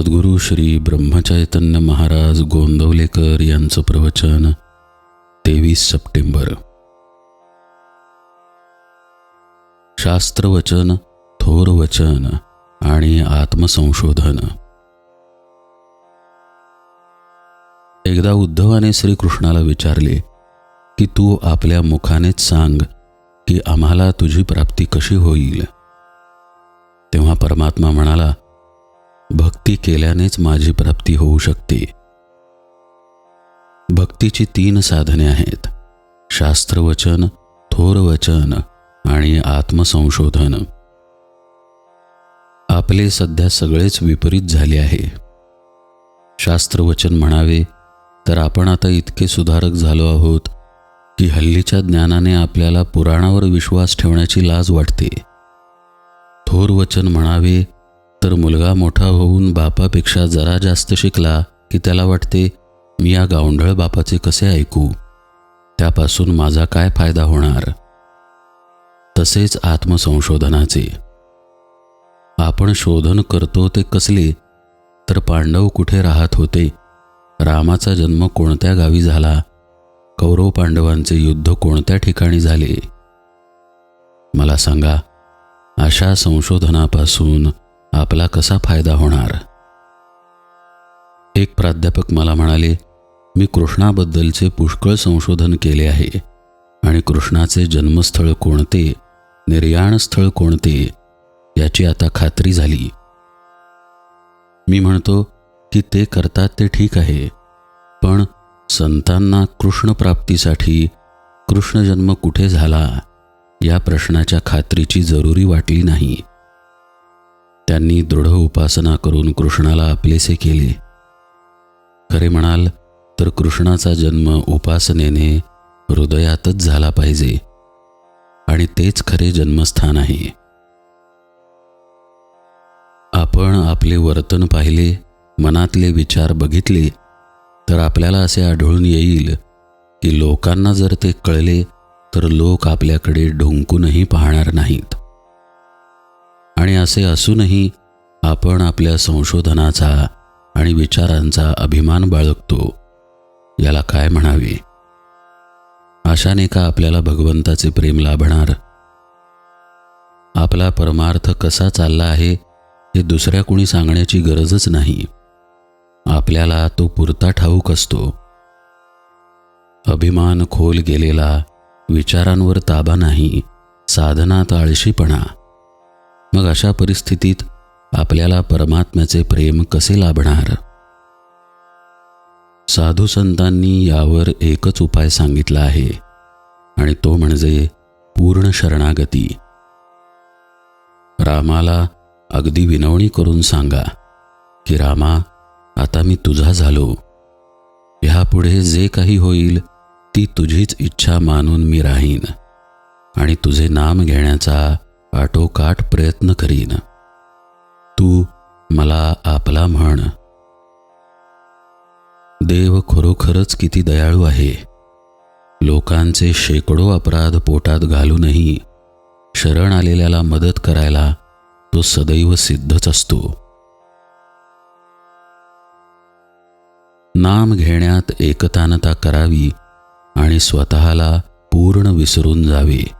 सद्गुरू श्री ब्रह्मचैतन्य महाराज गोंदवलेकर यांचं प्रवचन तेवीस सप्टेंबर. शास्त्रवचन थोर वचन आणि आत्मसंशोधन. एकदा उद्धवाने श्रीकृष्णाला विचारले की तू आपल्या मुखानेच सांग की आम्हाला तुझी प्राप्ती कशी होईल? तेव्हा परमात्मा म्हणाला भक्ती केल्यानेच माझी प्राप्ती होऊ शकते. भक्तीची तीन साधने आहेत. शास्त्रवचन थोर वचन आणि आत्मसंशोधन. आपले सध्या सगळेच विपरीत झाले आहे. शास्त्रवचन म्हणावे तर आपण आता इतके सुधारक झालो आहोत की हल्लीच्या ज्ञानाने आपल्याला पुराणावर विश्वास ठेवण्याची लाज वाटते. थोर वचन म्हणावे तर मुलगा मोठा होऊन बापापेक्षा जरा जास्त शिकला की त्याला वाटते मी या गावंढळ बापाचे कसे ऐकू? त्यापासून माझा काय फायदा होणार? तसेच आत्मसंशोधनाचे. आपण शोधन करतो ते कसले? तर पांडव कुठे राहत होते? रामाचा जन्म कोणत्या गावी झाला? कौरव पांडवांचे युद्ध कोणत्या ठिकाणी झाले? मला सांगा अशा संशोधनापासून आपला कसा फायदा होणार? एक प्राध्यापक मला म्हणाले मी कृष्णाबद्दलचे पुष्कळ संशोधन केले आहे आणि कृष्णाचे जन्मस्थळ कोणते निर्याणस्थळ कोणते याची आता खात्री झाली. मी म्हणतो की ते करतात ते ठीक आहे पण संतांना कृष्ण प्राप्तीसाठी कृष्णजन्म कुठे झाला या प्रश्नाच्या खात्रीची जरुरी वाटली नाही. त्यांनी दृढ उपासना करून कृष्णाला आपलेसे केले. खरे म्हणाल तर कृष्णाचा जन्म उपासनेने हृदयातच झाला पाहिजे. आणि तेच खरे जन्मस्थान आहे. आपण आपले वर्तन पाहिले मनातले विचार बघितले तर आपल्याला असे आढळून येईल की लोकांना जर ते कळले तर लोक आपल्याकडे ढुंकूनही पाहणार नाहीत. आणि असे असूनही आपण आपल्या संशोधनाचा आणि विचारांचा अभिमान बाळगतो. याला काय म्हणावे? अशाने का आपल्याला भगवंताचे प्रेम लाभणार? आपला परमार्थ कसा चालला आहे हे दुसऱ्या कुणी सांगण्याची गरजच नाही. आपल्याला तो पुरता ठाऊक असतो. अभिमान खोल गेलेला विचारांवर ताबा नाही साधनात आळशीपणा. मग अशा परिस्थितीत आपल्याला परमात्म्याचे प्रेम कसे लाभणार? साधू संतांनी यावर एकच उपाय सांगितला आहे आणि तो म्हणजे पूर्ण शरणागती. रामाला अगदी विनवणी करून सांगा की रामा आता मी तुझा झालो. ह्यापुढे जे काही होईल ती तुझीच इच्छा मानून मी राहीन आणि तुझे नाम घेण्याचा आटोकाट प्रयत्न करीन. तू मला आपला म्हण. देव खरोखरच किती दयाळू आहे. लोकांचे शेकडो अपराध पोटात घालूनही शरण आलेल्याला मदत करायला तो सदैव सिद्धच असतो. नाम घेण्यात एकतानता करावी आणि स्वतःला पूर्ण विसरून जावे.